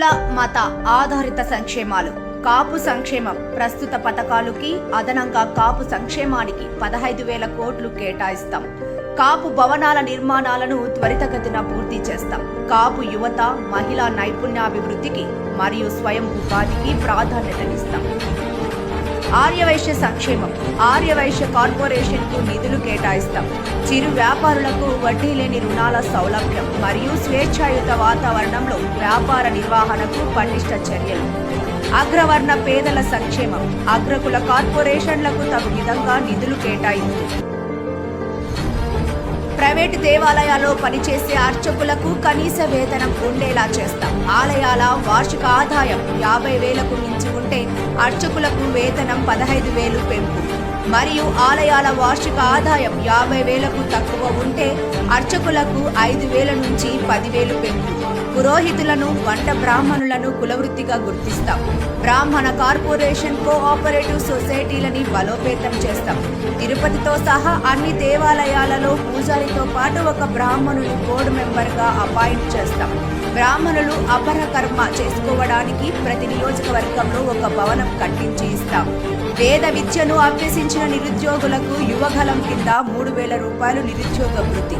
కుల మత ఆధారిత సంక్షేమాలు. కాపు సంక్షేమం ప్రస్తుత పథకాలకి అదనంగా కాపు సంక్షేమానికి పదహైదు వేల కోట్లు కేటాయిస్తాం. కాపు భవనాల నిర్మాణాలను త్వరితగతిన పూర్తి చేస్తాం. కాపు యువత మహిళా నైపుణ్యాభివృద్ధికి మరియు స్వయం ఉపాధికి ప్రాధాన్యతనిస్తాం. ఆర్యవైశ్య సంక్షేమం ఆర్యవైశ్య కార్పొరేషన్కు నిధులు కేటాయిస్తాం. చిరు వ్యాపారులకు వడ్డీ లేని రుణాల సౌలభ్యం మరియు స్వేచ్ఛాయుత వాతావరణంలో వ్యాపార నిర్వహణకు పటిష్ట చర్యలు. అగ్రవర్ణ పేదల సంక్షేమం అగ్రకుల కార్పొరేషన్లకు తగు విధంగా నిధులు కేటాయింపు. ప్రైవేటు దేవాలయాల్లో పనిచేసే అర్చకులకు కనీస వేతనం ఉండేలా చేస్తాం. ఆలయాల వార్షిక ఆదాయం యాభై వేలకు మించి ఉంటే అర్చకులకు వేతనం పదహైదు వేలు పెంపు. మరియు ఆలయాల వార్షిక ఆదాయం యాభై వేలకు తక్కువ ఉంటే అర్చకులకు ఐదు వేల నుంచి పదివేలు పెంపు. పురోహితులను వంట బ్రాహ్మణులను కులవృత్తిగా గుర్తిస్తాం. బ్రాహ్మణ కార్పొరేషన్ కోఆపరేటివ్ సొసైటీలని బలోపేతం చేస్తాం. తిరుపతితో సహా అన్ని దేవాలయాలలో పూజారితో పాటు ఒక బ్రాహ్మణుని బోర్డు మెంబర్గా అపాయింట్ చేస్తాం. బ్రాహ్మణులు అపర కర్మ చేసుకోవడానికి ప్రతి నియోజకవర్గంలో ఒక భవనం కట్టించి ఇస్తాం. వేద విద్యను అభ్యసించిన నిరుద్యోగులకు యువగలం కింద మూడు వేల రూపాయలు నిరుద్యోగ వృత్తి.